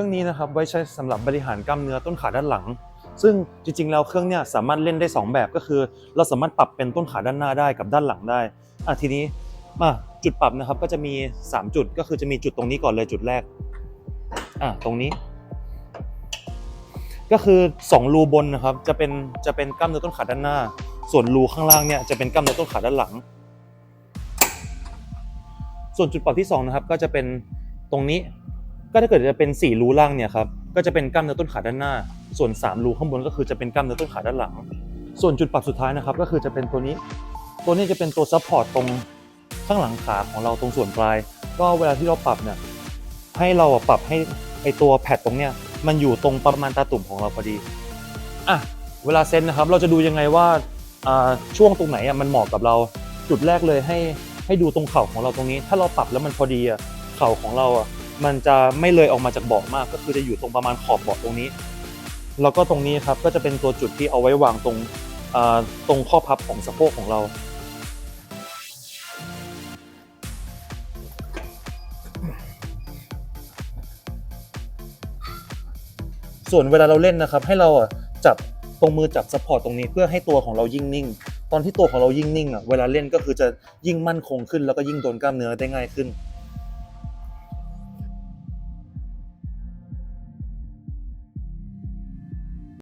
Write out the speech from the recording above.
รื่องนี้นะครับไว้ใช้สำหรับบริหารกล้ามเนื้อต้นขาด้านหลัง ซึ่งจริงๆแล้วเครื่องเนี่ยสามารถเล่นได้ 2 แบบก็คือ เราสามารถปรับเป็นต้นขาด้านหน้าได้กับด้านหลังได้อะทีนี้มาจุดปรับนะครับก็จะมี 3 จุดก็คือจะมีจุดตรงนี้ก่อนเลยจุดแรกอะตรงนี้ ก็คือ 2 รูบนนะครับจะเป็นจะเป็นกล้ามเนื้อต้นขาด้านหน้า ส่วนรูข้างล่างเนี่ยจะเป็นกล้ามเนื้อต้นขาด้านหลัง ส่วนจุดปรับที่2นะครับก็จะเป็นตรงนี้ ก็ถ้าเกิดจะเป็น 4 รูล่างเนี่ยครับก็จะเป็นกล้ามเนื้อต้นขาด้านหน้า ส่วน 3 รูข้างบนก็คือจะเป็นกล้ามเนื้อต้นขาด้านหลัง ส่วนจุดปรับสุดท้ายนะครับก็คือจะเป็นตัวนี้ ตัวนี้จะเป็นตัวซัพพอร์ตตรงข้างหลังขาของเราตรงส่วนปลาย ก็เวลาที่เราปรับเนี่ยให้เราปรับให้ไอตัวแพดตรงเนี้ยมันอยู่ตรงประมาณตาตุ่มของเราพอดีอะเวลาเซนนะครับเราจะดูยังไงว่าอ่าช่วงตรงไหนอะมันเหมาะกับเราจุดแรกเลยให้ให้ดูตรงเข่าของเราตรงนี้ ถ้าเราปรับแล้วมันพอดีอะเข่าของเราอะ มันจะไม่เลยออกมาจากเบาะมาก ก็คือจะอยู่ตรงประมาณขอบเบาะตรงนี้ แล้วก็ตรงนี้ครับก็จะเป็นตัวจุดที่เอาไว้วางตรงตรงข้อพับของสะโพกของเราส่วนเวลาเราเล่นนะครับให้เราอะจับตรงมือจับซัพพอร์ตตรงนี้เพื่อให้ตัวของเรายิ่งนิ่ง ตอนที่ตัวของเรายิ่งนิ่งอะเวลาเล่นก็คือจะยิ่งมั่นคงขึ้นแล้วก็ยิ่งโดนกล้ามเนื้อได้ง่ายขึ้น